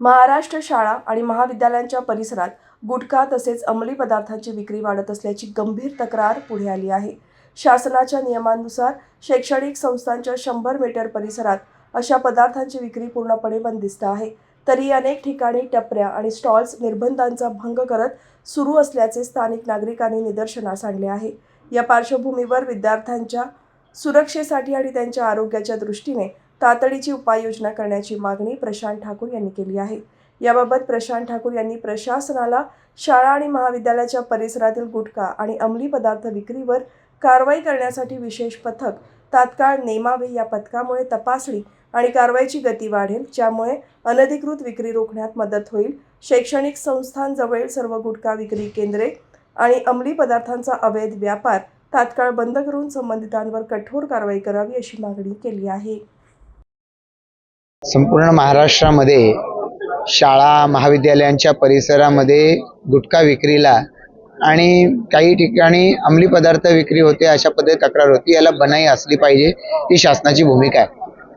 महाराष्ट्र शाळा आणि महाविद्यालयांच्या परिसरात गुटखा तसेच अंमली पदार्थांची विक्री वाढत असल्याची गंभीर तक्रार पुढे आली आहे. शासनाच्या नियमानुसार शैक्षणिक संस्थांच्या शंभर मीटर परिसरात अशा पदार्थांची विक्री पूर्णपणे बंदिस्त आहे. तरी अनेक ठिकाणी टपऱ्या आणि स्टॉल्स निर्बंधांचा भंग करत सुरू असल्याचे स्थानिक नागरिकांनी निदर्शनास आणले आहे. या पार्श्वभूमीवर विद्यार्थ्यांच्या सुरक्षेसाठी आणि त्यांच्या आरोग्याच्या दृष्टीने तातडीची उपाययोजना करण्याची मागणी प्रशांत ठाकूर यांनी केली आहे. याबाबत प्रशांत ठाकूर यांनी प्रशासनाला शाळा आणि महाविद्यालयाच्या परिसरातील गुटखा आणि अंमली पदार्थ विक्रीवर कारवाई करण्यासाठी विशेष पथक तात्काळ नेमावे या पथकामुळे तपासणी आणि कारवाईची गती वाढेल ज्यामुळे अनधिकृत विक्री रोखण्यात मदत होईल. शैक्षणिक संस्थांजवळील सर्व गुटखा विक्री केंद्रे आणि अंमली पदार्थांचा अवैध व्यापार तात्काळ बंद करून संबंधितांवर कठोर कारवाई करावी अशी मागणी केली आहे. संपूर्ण महाराष्ट्रामध्ये शाळा महाविद्यालयांच्या परिसरामध्ये गुटखा विक्रीला आणि काही ठिकाणी अंमली पदार्थ विक्री होते अशा पद्धती तक्रार होती. याला बनाई असली पाहिजे ही शासनाची भूमिका आहे.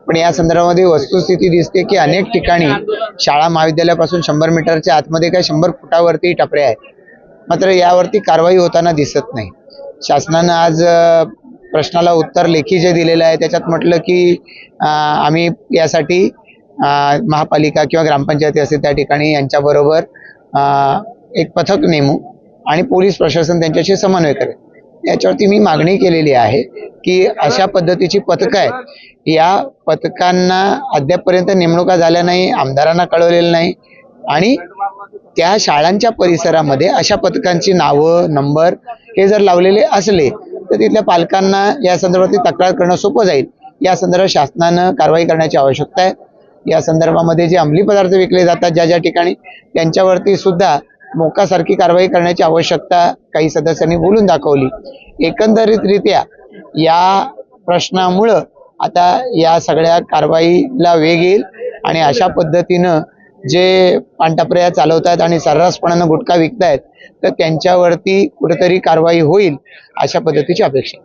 पण या संदर्भामध्ये वस्तुस्थिती दिसते की अनेक ठिकाणी शाळा महाविद्यालयापासून शंभर मीटरच्या आतमध्ये काय शंभर फुटावरती टपऱ्या आहेत. मात्र यावरती कारवाई होताना दिसत नाही. शासनानं आज प्रश्नाला उत्तर लेखी जे दिलेलं आहे त्याच्यात म्हटलं की आम्ही यासाठी महापालिका किंवा ग्रामपंचायती असेल त्या ठिकाणी यांच्याबरोबर एक पथक नेमू आणि पोलीस प्रशासन त्यांच्याशी समन्वय करेल. याच्यावरती मी मागणी केलेली आहे की अशा पद्धतीची पथकं आहेत. या पथकांना अद्यापपर्यंत नेमणुका झाल्या नाही आमदारांना कळवलेलं नाही आणि त्या शाळांच्या परिसरामध्ये अशा पथकांची नावं नंबर हे जर लावलेले असले तर तिथल्या पालकांना या संदर्भातली तक्रार करणं सोपं जाईल. या संदर्भात शासनानं कारवाई करण्याची आवश्यकता आहे. या संदर्भामध्ये जे अंमली पदार्थ विकले जातात ज्या ज्या ठिकाणी त्यांच्यावरती सुद्धा मोकासारखी कारवाई करण्याची आवश्यकता काही सदस्यांनी बोलून दाखवली. एकंदरीतरित्या या प्रश्नामुळं आता या सगळ्या कारवाईला वेग येईल आणि अशा पद्धतीनं जे पानटपऱ्या चालवतात आणि सर्रासपणानं गुटखा विकतायत तर त्यांच्यावरती कुठेतरी कारवाई होईल अशा पद्धतीची अपेक्षा आहे.